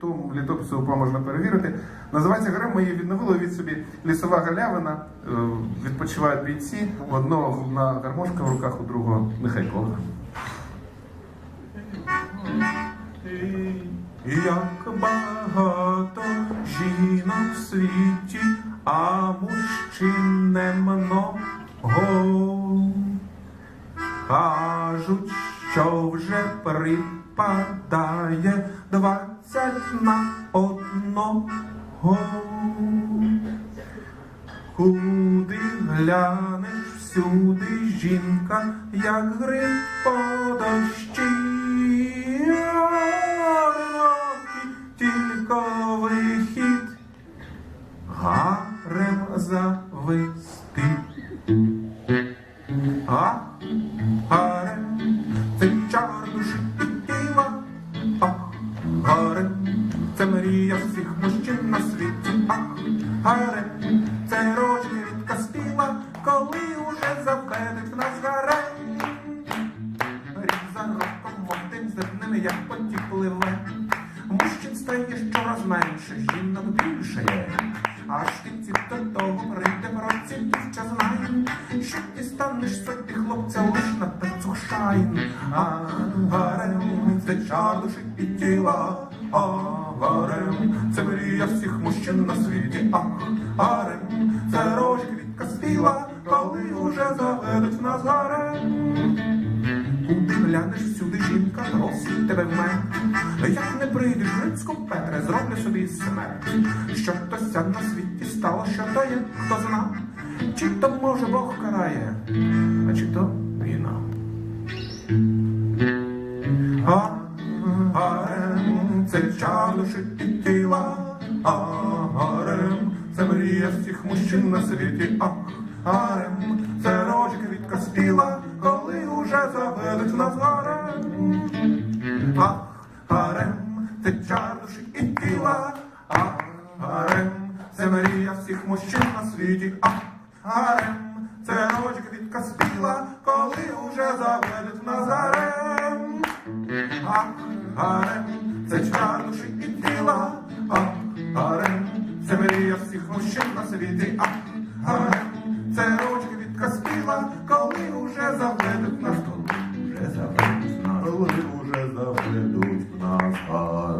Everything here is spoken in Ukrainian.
Тому літопису УПА можна перевірити. Називається гарем. Ми її відновили від собі лісова галявина. Е, Відпочивають бійці. У одного губна гармошка в руках, у другого нехай коло. Як багато жінок в світі, а мужчин немного. Кажуть, що вже припадає двадцять на одного. Куди глянеш всюди жінка, як гриб по дощі. Тільки вихід гарем завести. А гарем це мрія всіх мужчин на світі. Ах, гарем це рожки рідка спіла, коли уже заведуть в нас гарем. Рік за роком мовтим зерними, як потік пливе. Мужчин стає щораз менше, жінок більше є. Аж кінці до того прийде в році дівча знає, що ти станеш собі А гарем це чар душі і тіла, а гарем це мрія всіх мужчин на світі. Ах, гарем це рожі квітка спіла, коли уже заведуть в нас гарем. Куди глянеш всюди жінка просить тебе в мене. Як не прийдеш Грицьку, Петре, зроблю собі смерть. Що хтось на світі стало, що то є, хто зна. Чи то може Бог карає, а чи то війна. А, гарем, це чар душі тіла, а гарем, це мрія всіх мужчин на світі. Ах, гарем, це рожі квітка спіла, коли уже заведуть нас гарем. Ах, гарем, це чар душі і тіла, ах, гарем, це мрія всіх мужчин на світі. Ах, гарем, це а, гарем, це чвар душі і тіла, а, гарем, це мрія всіх мужчин на світі, а, гарем, це ручки від каспіла, коли уже заведуть нас, коли вже заведуть нас, коли вже заведуть нас, а.